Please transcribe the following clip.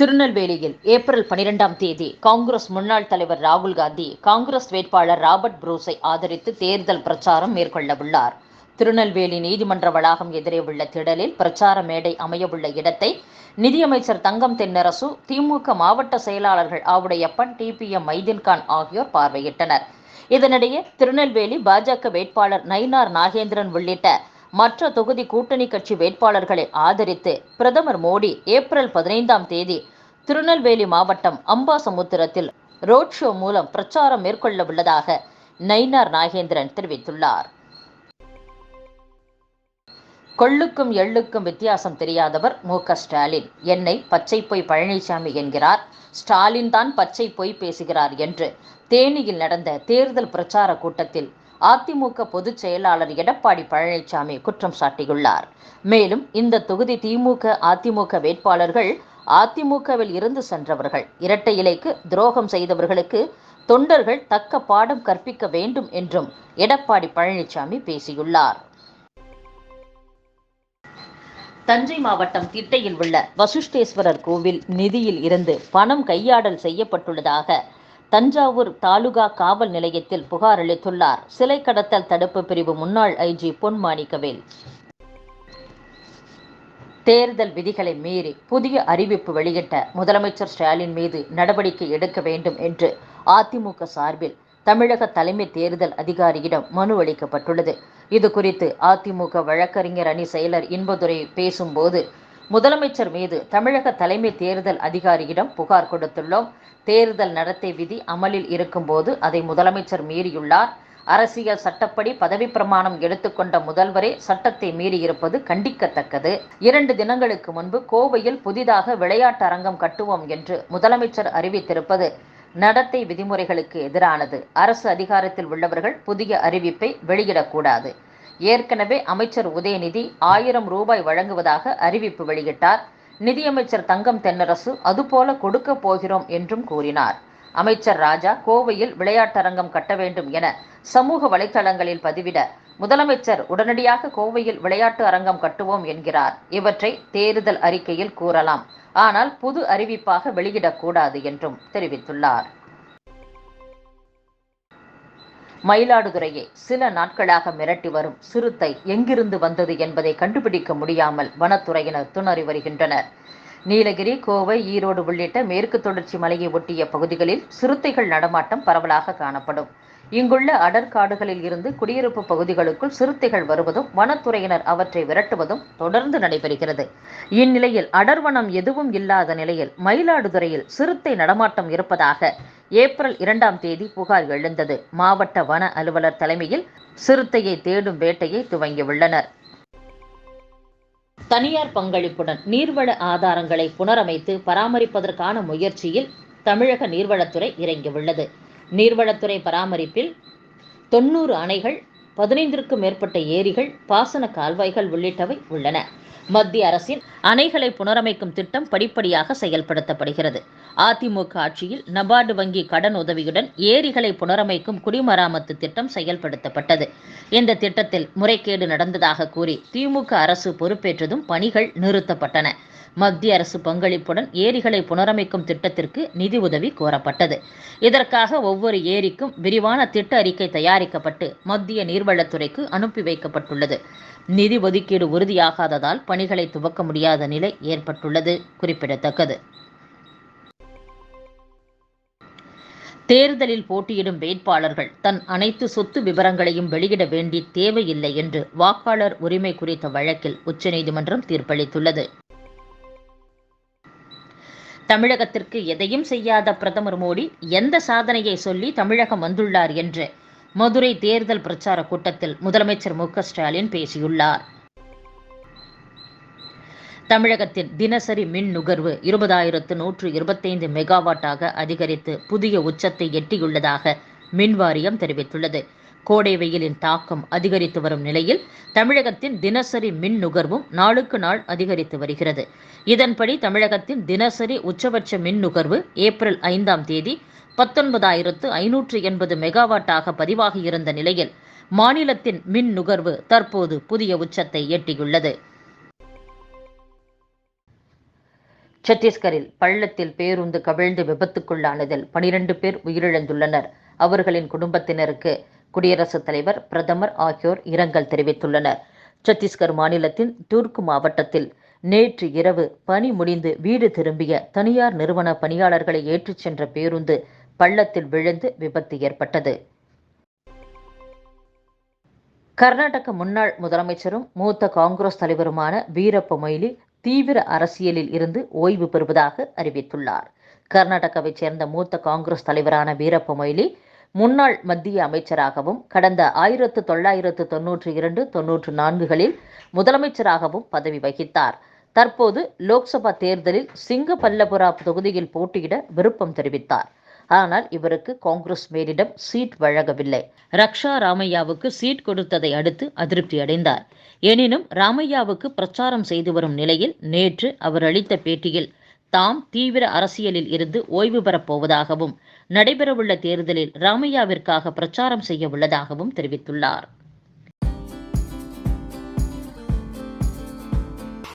திருநெல்வேலியில் ஏப்ரல் பனிரெண்டாம் தேதி காங்கிரஸ் முன்னாள் தலைவர் ராகுல் காந்தி காங்கிரஸ் வேட்பாளர் ராபர்ட் புரூஸை ஆதரித்து தேர்தல் பிரச்சாரம் மேற்கொள்ளவுள்ளார். திருநெல்வேலி நீதிமன்ற வளாகம் எதிரே உள்ள திடலில் பிரச்சார மேடை அமையவுள்ள இடத்தை நிதியமைச்சர் தங்கம் தென்னரசு திமுக மாவட்ட செயலாளர்கள் ஆவுடையப்பன் டிபிஎம் மைதீன்கான் ஆகியோர் பார்வையிட்டனர். இதனிடையே திருநெல்வேலி பாஜக வேட்பாளர் நயினார் நாகேந்திரன் உள்ளிட்ட மற்ற தொகுதி கூட்டணி கட்சி வேட்பாளர்களை ஆதரித்து பிரதமர் மோடி ஏப்ரல் பதினைந்தாம் தேதி திருநெல்வேலி மாவட்டம் அம்பாசமுத்திரத்தில் ரோட் ஷோ மூலம் பிரச்சாரம் மேற்கொள்ள உள்ளதாக நயினார் நாகேந்திரன் தெரிவித்துள்ளார். கொள்ளுக்கும் எள்ளுக்கும் வித்தியாசம் தெரியாதவர் மு ஸ்டாலின். என்னை பச்சை பொய் பழனிசாமி என்கிறார். ஸ்டாலின் தான் பச்சை பொய் பேசுகிறார் என்று. தேனியில் நடந்த தேர்தல் பிரச்சார கூட்டத்தில் அதிமுக பொதுச் செயலாளர் எடப்பாடி பழனிசாமி குற்றம் சாட்டியுள்ளார். மேலும் இந்த தொகுதி திமுக அதிமுக வேட்பாளர்கள் அதிமுகவில் இருந்து சென்றவர்கள். இரட்டை இலைக்கு துரோகம் செய்தவர்களுக்கு தொண்டர்கள் தக்க பாடம் கற்பிக்க வேண்டும் என்றும் எடப்பாடி பழனிசாமி பேசியுள்ளார். தஞ்சை மாவட்டம் திட்டையில் உள்ள வசுஷ்டேஸ்வரர் கோவில் நிதியில் இருந்து பணம் கையாடல் செய்யப்பட்டுள்ளதாக தஞ்சாவூர் தாலுகா காவல் நிலையத்தில் புகார் அளித்துள்ளார். சிலை கடத்தல் தடுப்பு பிரிவு முன்னாள் ஐஜி பொன் மாணிக்கவேல் தேர்தல் விதிகளை மீறி புதிய அறிவிப்பு வெளியிட்ட முதலமைச்சர் ஸ்டாலின் மீது நடவடிக்கை எடுக்க வேண்டும் என்று அதிமுக சார்பில் தமிழக தலைமை தேர்தல் அதிகாரியிடம் மனு அளிக்கப்பட்டுள்ளது. இது குறித்து அதிமுக வழக்கறிஞர் அணி செயலர் இன்பதுரை பேசும்போது முதலமைச்சர் மீது தமிழக தலைமை தேர்தல் அதிகாரியிடம் புகார் கொடுத்துள்ளோம். தேர்தல் நடத்தை விதி அமலில் இருக்கும்போது அதை முதலமைச்சர் மீறியுள்ளார். அரசியல் சட்டப்படி பதவி பிரமாணம் எடுத்துக்கொண்ட முதல்வரே சட்டத்தை மீறியிருப்பது கண்டிக்கத்தக்கது. இரண்டு தினங்களுக்கு முன்பு கோவையில் புதிதாக விளையாட்டு அரங்கம் கட்டுவோம் என்று முதலமைச்சர் அறிவித்திருப்பது நடத்தை விதிமுறைகளுக்கு எதிரானது. அரசு அதிகாரத்தில் உள்ளவர்கள் புதிய அறிவிப்பை வெளியிடக்கூடாது. ஏற்கனவே அமைச்சர் உதயநிதி ஆயிரம் ரூபாய் வழங்குவதாக அறிவிப்பு வெளியிட்டார். நிதியமைச்சர் தங்கம் தென்னரசு அதுபோல கொடுக்க போகிறோம் என்றும் கூறினார். அமைச்சர் ராஜா கோவையில் விளையாட்டரங்கம் கட்ட வேண்டும் என சமூக வலைதளங்களில் பதிவிட முதலமைச்சர் உடனடியாக கோவையில் விளையாட்டு அரங்கம் கட்டுவோம் என்கிறார். இவற்றை தேர்தல் அறிக்கையில் கூறலாம். ஆனால் புது அறிவிப்பாக வெளியிடக்கூடாது என்றும் தெரிவித்துள்ளார். மயிலாடுதுறையை சில நாட்களாக மிரட்டி வரும் சிறுத்தை எங்கிருந்து வந்தது என்பதை கண்டுபிடிக்க முடியாமல் வனத்துறையினர் துணறி வருகின்றனர். நீலகிரி கோவை ஈரோடு உள்ளிட்ட மேற்கு தொடர்ச்சி மலையை ஒட்டிய பகுதிகளில் சிறுத்தைகள் நடமாட்டம் பரவலாக காணப்படும். இங்குள்ள அடர்காடுகளில் இருந்து குடியிருப்பு பகுதிகளுக்குள் சிறுத்தைகள் வருவதும் வனத்துறையினர் அவற்றை விரட்டுவதும் தொடர்ந்து நடைபெறுகிறது. இந்நிலையில் அடர்வனம் எதுவும் இல்லாத நிலையில் மயிலாடுதுறையில் சிறுத்தை நடமாட்டம் இருப்பதாக ஏப்ரல் இரண்டாம் தேதி புகார் எழுந்தது. மாவட்ட வன அலுவலர் தலைமையில் சிறுத்தையை தேடும் வேட்டையை துவங்கியுள்ளனர். தனியார் பங்களிப்புடன் நீர்வள ஆதாரங்களை புனரமைத்து பராமரிப்பதற்கான முயற்சியில் தமிழக நீர்வளத்துறை இறங்கியுள்ளது. நீர்வளத்துறை பராமரிப்பில் தொண்ணூறு அணைகள் பதினைந்திற்கும் மேற்பட்ட ஏரிகள் பாசன கால்வாய்கள் உள்ளிட்டவை உள்ளன. மத்திய அரசின் அணைகளை புனரமைக்கும் திட்டம் படிப்படியாக செயல்படுத்தப்படுகிறது. அதிமுக ஆட்சியில் நபார்டு வங்கி கடன் உதவியுடன் ஏரிகளை புனரமைக்கும் குடிமராமத்து திட்டம் செயல்படுத்தப்பட்டது. இந்த திட்டத்தில் முறைகேடு நடந்ததாக கூறி திமுக அரசு பொறுப்பேற்றதும் பணிகள் நிறுத்தப்பட்டன. மத்திய அரசு பங்களிப்புடன் ஏரிகளை புனரமைக்கும் திட்டத்திற்கு நிதி உதவி கோரப்பட்டது. இதற்காக ஒவ்வொரு ஏரிக்கும் விரிவான திட்ட அறிக்கை தயாரிக்கப்பட்டு மத்திய நீர்வளத்துறைக்கு அனுப்பி வைக்கப்பட்டுள்ளது. நிதி ஒதுக்கீடு உறுதியாகாததால் பணிகளை துவக்க முடியாத நிலை ஏற்பட்டுள்ளது. குறிப்பிடத்தக்கது. தேர்தலில் போட்டியிடும் வேட்பாளர்கள் தன் அனைத்து சொத்து விவரங்களையும் வெளியிட வேண்டி தேவையில்லை என்று வாக்காளர் உரிமை குறித்த வழக்கில் உச்சநீதிமன்றம் தீர்ப்பளித்துள்ளது. தமிழகத்திற்கு எதையும் செய்யாத பிரதமர் மோடி எந்த சாதனையை சொல்லி தமிழகம் வந்துள்ளார் என்று மதுரை தேர்தல் பிரச்சார கூட்டத்தில் முதலமைச்சர் மு ஸ்டாலின் பேசியுள்ளார். தமிழகத்தின் தினசரி மின் நுகர்வு இருபதாயிரத்து நூற்று இருபத்தைந்து மெகாவாட்டாக அதிகரித்து புதிய உச்சத்தை எட்டியுள்ளதாக மின் வாரியம் தெரிவித்துள்ளது. கோடை வெயிலின் தாக்கம் அதிகரித்து வரும் நிலையில் தமிழகத்தின் தினசரி மின் நுகர்வும் நாளுக்கு நாள் அதிகரித்து வருகிறது. இதன்படி தமிழகத்தின் தினசரி உச்சபட்ச மின் நுகர்வு ஏப்ரல் ஐந்தாம் தேதி பத்தொன்பதாயிரத்து ஐநூற்று எண்பது மெகாவாட்டாக பதிவாகியிருந்த நிலையில் மாநிலத்தின் மின் நுகர்வு தற்போது புதிய உச்சத்தை எட்டியுள்ளது. சத்தீஸ்கரில் பள்ளத்தில் பேருந்து கவிழ்ந்து விபத்துக்குள்ளானதில் பனிரெண்டு பேர் உயிரிழந்துள்ளனர். அவர்களின் குடும்பத்தினருக்கு குடியரசுத் தலைவர் பிரதமர் ஆகியோர் இரங்கல் தெரிவித்துள்ளனர். சத்தீஸ்கர் மாநிலத்தின் துர்க் மாவட்டத்தில் நேற்று இரவு பணி முடிந்து வீடு திரும்பிய தனியார் நிறுவன பணியாளர்களை ஏற்றிச் சென்ற பேருந்து பள்ளத்தில் விழுந்து விபத்து ஏற்பட்டது. கர்நாடக முன்னாள் முதலமைச்சரும் மூத்த காங்கிரஸ் தலைவருமான வீரப்ப மொய்லி தீவிர அரசியலில் இருந்து ஓய்வு பெறுவதாக அறிவித்துள்ளார். கர்நாடகாவைச் சேர்ந்த மூத்த காங்கிரஸ் தலைவரான வீரப்ப மொய்லி முன்னாள் மத்திய அமைச்சராகவும் கடந்த ஆயிரத்து தொள்ளாயிரத்து தொன்னூற்றி இரண்டு தொன்னூற்று நான்குகளில் முதலமைச்சராகவும் பதவி வகித்தார். தற்போது லோக்சபா தேர்தலில் சிங்கபல்லபுரா தொகுதியில் போட்டியிட விருப்பம் தெரிவித்தார். ஆனால் இவருக்கு காங்கிரஸ் மேலிடம் சீட் வழங்கவில்லை. ரக்ஷா ராமையாவுக்கு சீட் கொடுத்ததை அடுத்து அதிருப்தி அடைந்தார். எனினும் ராமையாவுக்கு பிரச்சாரம் செய்து வரும் நிலையில் நேற்று அவர் அளித்த பேட்டியில் தாம் தீவிர அரசியலில் இருந்து ஓய்வு பெறப் போவதாகவும் நடைபெறவுள்ள தேர்தலில் ராமையாவிற்காக பிரச்சாரம் செய்ய உள்ளதாகவும் தெரிவித்துள்ளார்.